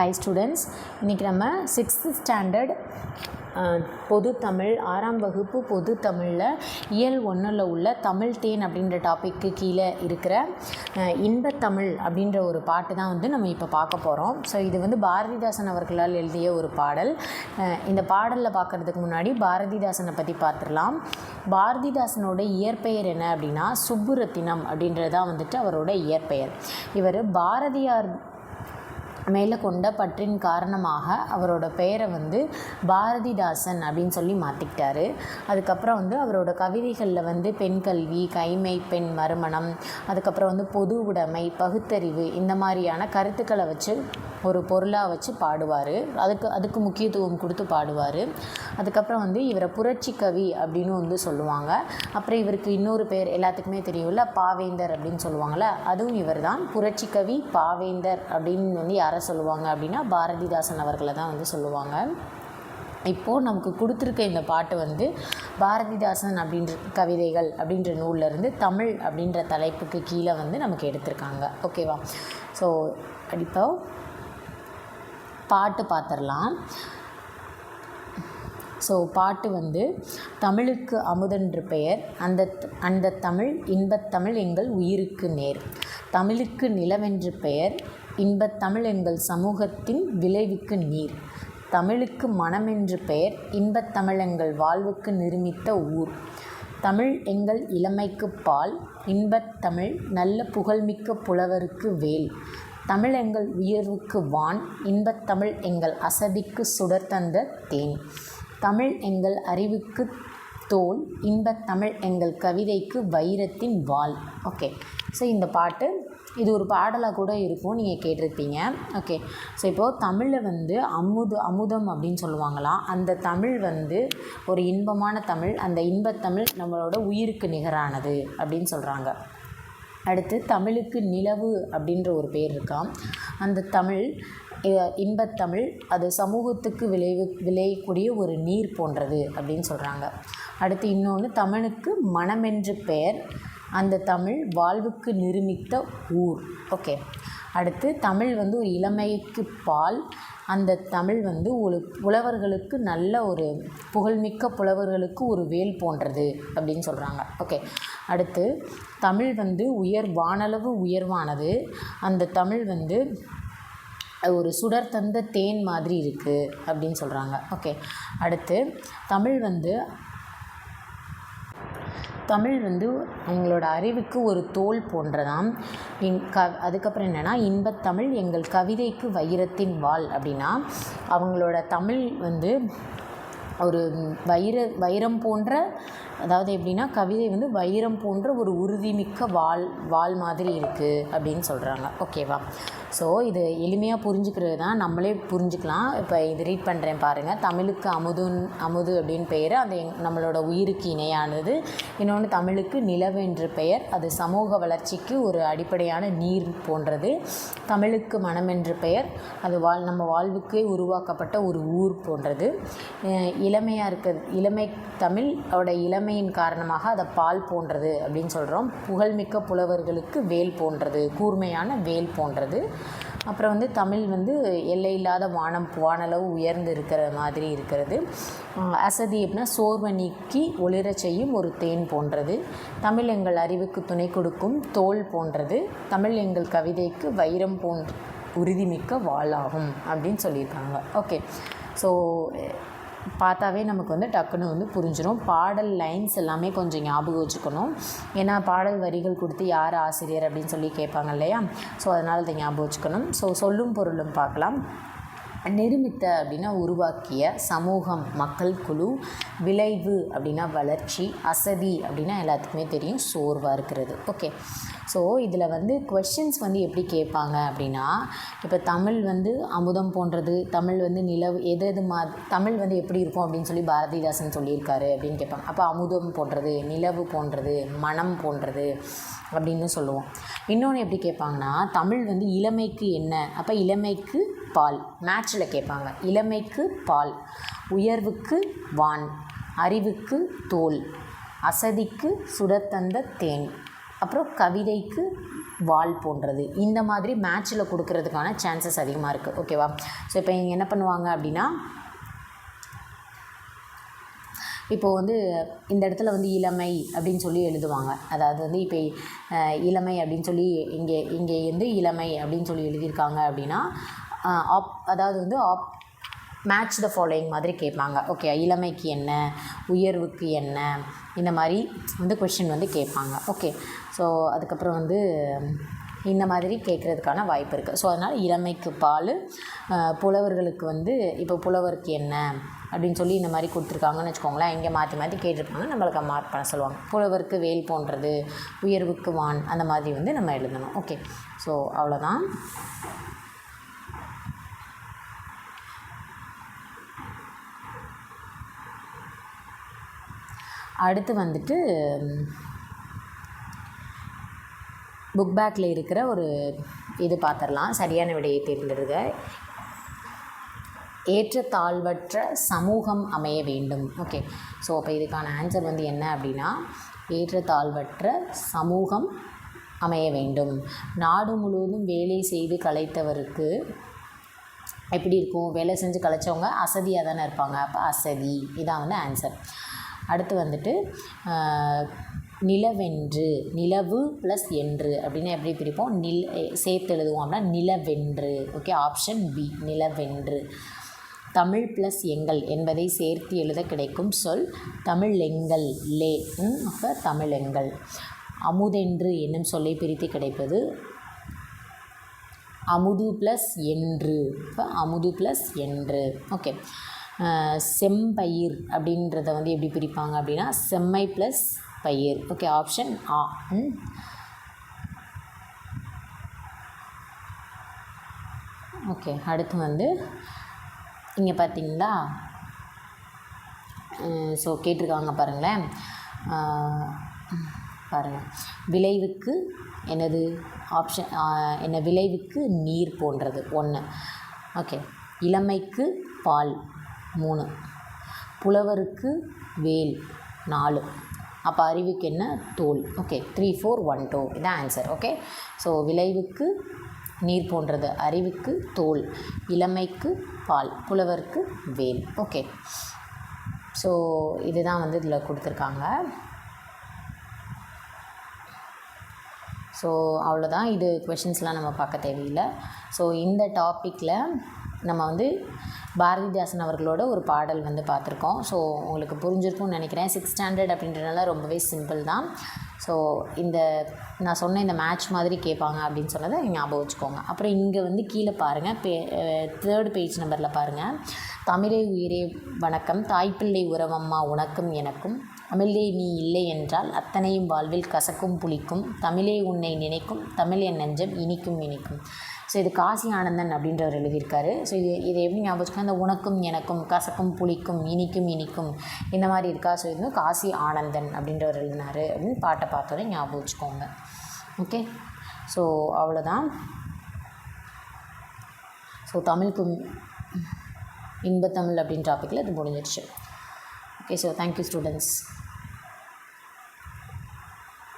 Hi students இன்றைக்கி நம்ம sixth standard பொது தமிழ் ஆறாம் வகுப்பு பொது தமிழில் இயல் ஒன்றில் உள்ள தமிழ் தேன் அப்படின்ற டாப்பிக்கு கீழே இருக்கிற இன்பத்தமிழ் அப்படின்ற ஒரு பாட்டு தான் வந்து நம்ம இப்போ பார்க்க போகிறோம் ஸோ இது வந்து பாரதிதாசன் அவர்களால் எழுதிய ஒரு பாடல். இந்த பாடலில் பார்க்குறதுக்கு முன்னாடி பாரதிதாசனை பற்றி பார்த்துடலாம். பாரதிதாசனோட இயற்பெயர் என்ன அப்படின்னா சுப்புரத்தினம் அப்படின்றது தான் வந்துட்டு அவரோட இயற்பெயர். இவர் பாரதியார் மேலே கொண்ட பற்றின் காரணமாக அவரோட பெயரை வந்து பாரதிதாசன் அப்படின்னு சொல்லி மாற்றிக்கிட்டாரு அதுக்கப்புறம் வந்து அவரோட கவிதைகளில் வந்து பெண் கல்வி கைமை பெண் மறுமணம் அதுக்கப்புறம் வந்து பொது உடைமை பகுத்தறிவு இந்த மாதிரியான கருத்துக்களை வச்சு ஒரு பொருளாக வச்சு பாடுவார். அதுக்கு அதுக்கு முக்கியத்துவம் கொடுத்து பாடுவார். அதுக்கப்புறம் வந்து இவரை புரட்சி கவி அப்படின்னு வந்து சொல்லுவாங்க. அப்புறம் இவருக்கு இன்னொரு பேர் எல்லாத்துக்குமே தெரியும்ல பாவேந்தர் அப்படின்னு சொல்லுவாங்கள்ல அதுவும் இவர் தான் புரட்சி கவி பாவேந்தர் அப்படின்னு வந்து யாரை சொல்லுவாங்க அப்படின்னா பாரதிதாசன் அவர்களை தான் வந்து சொல்லுவாங்க. இப்போது நமக்கு கொடுத்துருக்க இந்த பாட்டு வந்து பாரதிதாசன் அப்படின்ற கவிதைகள் அப்படின்ற நூல்லிருந்து தமிழ் அப்படின்ற தலைப்புக்கு கீழே வந்து நமக்கு எடுத்திருக்காங்க. ஓகேவா ஸோ இப்போ பாட்டு பார்த்துடலாம் ஸோ பாட்டு வந்து தமிழுக்கு அமுதென்று பெயர். அந்த அந்த தமிழ் இன்பத்தமிழ் எங்கள் உயிருக்கு நேர். தமிழுக்கு நிலவென்று பெயர். இன்பத்தமிழ் எங்கள் சமூகத்தின் விளைவுக்கு நீர். தமிழுக்கு மனம் என்று பெயர் இன்பத்தமிழ் எங்கள் வாழ்வுக்கு நிருமித்த ஊர். தமிழ் எங்கள் இளமைக்கு பால் இன்பத்தமிழ் நல்ல புகழ்மிக்க புலவருக்கு வேல். தமிழ் எங்கள் உயர்வுக்கு வான் இன்பத்தமிழ் எங்கள் அசதிக்கு சுடர் தந்த தேன். தமிழ் எங்கள் அறிவுக்கு தோல் இன்பத்தமிழ் எங்கள் கவிதைக்கு வைரத்தின் வாள் ஓகே. ஸோ இந்த பாட்டு இது ஒரு பாடலாக கூட இருக்கும் நீங்கள் கேட்டிருப்பீங்க. ஓகே ஸோ இப்போது தமிழில் வந்து அமுது அமுதம் அப்படின்னு சொல்லுவாங்களாம் அந்த தமிழ் வந்து ஒரு இன்பமான தமிழ் அந்த இன்பத்தமிழ் நம்மளோட உயிருக்கு நிகரானது அப்படின்னு சொல்கிறாங்க அடுத்து தமிழுக்கு நிலவு அப்படின்ற ஒரு பேர் இருக்காம் அந்த தமிழ் இன்பத்தமிழ் அது சமூகத்துக்கு விளைவு விளையக்கூடிய ஒரு நீர் போன்றது அப்படின்னு சொல்கிறாங்க அடுத்து இன்னொன்று தமிழுக்கு மனமென்று பெயர் அந்த தமிழ் வாழ்வுக்கு நிருமித்த ஊர். ஓகே அடுத்து தமிழ் வந்து ஒரு இளமைக்கு பால். அந்த தமிழ் வந்து ஒரு புலவர்களுக்கு நல்ல ஒரு புகழ்மிக்க புலவர்களுக்கு ஒரு வேல் போன்றது அப்படின்னு சொல்கிறாங்க ஓகே அடுத்து தமிழ் வந்து உயர் வானளவு உயர்வானது. அந்த தமிழ் வந்து ஒரு சுடர் தந்த தேன் மாதிரி இருக்குது அப்படின்னு சொல்கிறாங்க ஓகே அடுத்து தமிழ் வந்து தமிழ் வந்து அவங்களோட அறிவுக்கு ஒரு தோல் போன்றதாம். எங் க அதுக்கப்புறம் என்னென்னா இன்பத்தமிழ் எங்கள் கவிதைக்கு வைரத்தின் வாள் அப்படின்னா அவங்களோட தமிழ் வந்து ஒரு வைர வைரம் போன்ற அதாவது எப்படின்னா கவிதை வந்து வைரம் போன்ற ஒரு உறுதிமிக்க வாழ் வாழ் மாதிரி இருக்குது அப்படின்னு சொல்கிறாங்க ஓகேவா ஸோ இது எளிமையாக புரிஞ்சுக்கிறது தான். நம்மளே புரிஞ்சுக்கலாம். இப்போ இது ரீட் பண்ணுறேன் பாருங்கள் தமிழுக்கு அமுதுன் அமுது அப்படின்னு பெயர். அது எங் நம்மளோட உயிருக்கு இணையானது. இன்னொன்று தமிழுக்கு நிலவு என்று பெயர். அது சமூக வளர்ச்சிக்கு ஒரு அடிப்படையான நீர் போன்றது. தமிழுக்கு மனம் என்று பெயர். அது வாழ் நம்ம வாழ்வுக்கே உருவாக்கப்பட்ட ஒரு ஊர் போன்றது. இளமையாக இருக்கிறது இளமை தமிழ் அவட இளமையின் காரணமாக அதை பால் போன்றது அப்படின்னு சொல்கிறோம் புகழ்மிக்க புலவர்களுக்கு வேல் போன்றது கூர்மையான வேல் போன்றது. அப்புறம் வந்து தமிழ் வந்து எல்லை இல்லாத வானம் வானளவு உயர்ந்து இருக்கிற மாதிரி இருக்கிறது. அசதி அப்படின்னா சோர்வை நீக்கி ஒளிரச் செய்யும் ஒரு தேன் போன்றது. தமிழ் எங்கள் அறிவுக்கு துணை கொடுக்கும் தோல் போன்றது. தமிழ் எங்கள் கவிதைக்கு வைரம் போன்ற உறுதிமிக்க வாளாகும் அப்படின்னு சொல்லியிருக்காங்க. ஓகே. ஸோ பார்த்தாவே நமக்கு வந்து டக்குன்னு வந்து புரிஞ்சிடும் பாடல் லைன்ஸ் எல்லாமே கொஞ்சம் ஞாபகம் வச்சுக்கணும். ஏன்னா பாடல் வரிகள் கொடுத்து யார் ஆசிரியர் அப்படின்னு சொல்லி கேட்பாங்க இல்லையா? ஸோ அதனால் அதை ஞாபகம் வச்சுக்கணும். ஸோ சொல்லும் பொருளும் பார்க்கலாம். நிருமித்த அப்படின்னா உருவாக்கிய சமூகம் மக்கள் குழு விளைவு அப்படின்னா வளர்ச்சி அசதி அப்படின்னா எல்லாத்துக்குமே தெரியும் சோர்வாக இருக்கிறது. ஓகே ஸோ இதில் வந்து கொஷின்ஸ் வந்து எப்படி கேட்பாங்க அப்படின்னா இப்போ தமிழ் வந்து அமுதம் போன்றது தமிழ் வந்து நிலவு எது எது மா தமிழ் வந்து எப்படி இருக்கும் அப்படின்னு சொல்லி பாரதிதாசன் சொல்லியிருக்காரு அப்படின்னு கேட்பாங்க. அப்போ அமுதம் போன்றது நிலவு போன்றது மனம் போன்றது அப்படின்னு சொல்லுவோம். இன்னொன்று எப்படி கேட்பாங்கன்னா தமிழ் வந்து இளமைக்கு என்ன? அப்போ இளமைக்கு பால். மேட்ச்சில் கேட்பாங்க. இளமைக்கு பால் உயர்வுக்கு வான் அறிவுக்கு தோல் அசதிக்கு சுடத்தந்த தேன் அப்புறம் கவிதைக்கு வால் போன்றது. இந்த மாதிரி மேட்ச்சில் கொடுக்கறதுக்கான சான்சஸ் அதிகமாக இருக்குது ஓகேவா ஸோ இப்போ இங்கே என்ன பண்ணுவாங்க அப்படின்னா இப்போது வந்து இந்த இடத்துல வந்து இளமை அப்படின்னு சொல்லி எழுதுவாங்க. அதாவது வந்து இப்போ இளமை அப்படின்னு சொல்லி இங்கே இங்கே வந்து இளமை அப்படின்னு சொல்லி எழுதியிருக்காங்க அப்படின்னா ஆப் அதாவது வந்து ஆப் மேட்ச் த ஃபாலோயிங் மாதிரி கேட்பாங்க. ஓகே இளமைக்கு என்ன உயர்வுக்கு என்ன இந்த மாதிரி வந்து கொஷின் வந்து கேட்பாங்க. ஓகே ஸோ அதுக்கப்புறம் வந்து இந்த மாதிரி கேட்குறதுக்கான வாய்ப்பு இருக்குது ஸோ அதனால் இளமைக்கு பால் புலவர்களுக்கு வந்து இப்போ புலவருக்கு என்ன அப்படின்னு சொல்லி இந்த மாதிரி கொடுத்துருக்காங்கன்னு வச்சுக்கோங்களேன் இங்கே மாற்றி மாற்றி கேட்டிருப்பாங்க. நம்மளுக்கு மார்க் பண்ண சொல்லுவாங்க. புலவருக்கு வேல் போன்றது உயர்வுக்கு வான் அந்த மாதிரி வந்து நம்ம எழுதணும். ஓகே ஸோ அவ்வளோதான் அடுத்து வந்துட்டு புக் பேக்கில் இருக்கிற ஒரு இது பார்த்துடலாம் சரியான விடையை தேர்ந்தெடுக்க ஏற்றத்தாழ்வற்ற சமூகம் அமைய வேண்டும். ஓகே. ஸோ அப்போ இதுக்கான ஆன்சர் வந்து என்ன அப்படின்னா ஏற்றத்தாழ்வற்ற சமூகம் அமைய வேண்டும். நாடு முழுவதும் வேலை செய்து கலைத்தவருக்கு எப்படி இருக்கும்? வேலை செஞ்சு கலைச்சவங்க அசதியாக தானே இருப்பாங்க. அப்போ அசதி. இதான் வந்து ஆன்சர் அடுத்து வந்துட்டு நிலவென்று நிலவு ப்ளஸ் என்று அப்படின்னு எப்படி பிரிப்போம்? நில் சேர்த்து எழுதுவோம் அப்படின்னா நிலவென்று ஓகே ஆப்ஷன் பி நிலவென்று. தமிழ் ப்ளஸ் எங்கள் என்பதை சேர்த்து எழுத கிடைக்கும் சொல் தமிழ் எங்கள் லே ம், அப்போ தமிழ் எங்கள். அமுதென்று என்னும் சொல்லை பிரித்து கிடைப்பது அமுது ப்ளஸ் என்று இப்போ அமுது ப்ளஸ் என்று ஓகே செம்பயிர் அப்படின்றத வந்து எப்படி பிரிப்பாங்க அப்படின்னா செம்மை ப்ளஸ் பயிர். ஓகே ஆப்ஷன் ஆ ம். ஓகே அடுத்து வந்து இங்கே பார்த்தீங்களா ஸோ கேட்டிருக்காங்க பாருங்களேன். பாருங்கள் விளைவுக்கு என்னது? ஆப்ஷன் என்ன? விளைவுக்கு நீர் போன்றது ஒன்று ஓகே இளமைக்கு பால். மூணு. புலவருக்கு வேல் நாலு. அப்போ அறிவுக்கு என்ன? தோல். Okay three four one two இதான் ஆன்சர் ஓகே ஸோ விளைவுக்கு நீர் போன்றது அறிவுக்கு தோல் இளமைக்கு பால் புலவருக்கு வேல் ஓகே ஸோ இதுதான் வந்து இதில் கொடுத்துருக்காங்க. ஸோ அவ்வளோதான் இது கொஷின்ஸ்லாம் நம்ம பார்க்க தேவையில்லை. ஸோ இந்த டாப்பிக்கில் நம்ம வந்து பாரதிதாசன் அவர்களோட ஒரு பாடல் வந்து பார்த்துருக்கோம். ஸோ உங்களுக்கு புரிஞ்சிருக்கும்னு நினைக்கிறேன். சிக்ஸ் ஸ்டாண்டர்ட் அப்படின்றதுனால ரொம்பவே சிம்பிள் தான். ஸோ இந்த நான் சொன்ன இந்த மேட்ச் மாதிரி கேட்பாங்க அப்படின்னு சொன்னதை ஞாபகம் வச்சுக்கோங்க. அப்புறம் இங்கே வந்து கீழே பாருங்கள் பே தேர்டு பேஜ் நம்பரில் பாருங்கள் தமிழை உயிரே வணக்கம். தாய்ப்பிள்ளை உறவம்மா உனக்கும் எனக்கும். தமிழே நீ இல்லை என்றால் அத்தனையும் வாழ்வில் கசக்கும் புளிக்கும். தமிழே உன்னை நினைக்கும். தமிழ் என் நெஞ்சம் இனிக்கும் இனிக்கும். ஸோ இது காசி ஆனந்தன் அப்படின்றவர் எழுதியிருக்காரு. ஸோ இது இதை எப்படி ஞாபகம் வச்சுக்கோங்க உனக்கும் எனக்கும் கசக்கும் புளிக்கும் இனிக்கும் இனிக்கும் இந்த மாதிரி இருக்கா? ஸோ இது காசி ஆனந்தன் அப்படின்றவர் எழுதினார் அப்படின்னு பாட்டை பார்த்தோன்னே ஞாபகம் வச்சுக்கோங்க. ஓகே ஸோ அவ்வளோதான். ஸோ தமிழ்க்கும் இன்பத்தமிழ் அப்படின்ற டாப்பிக்கில் இது முடிஞ்சிடுச்சு. Okay so thank you students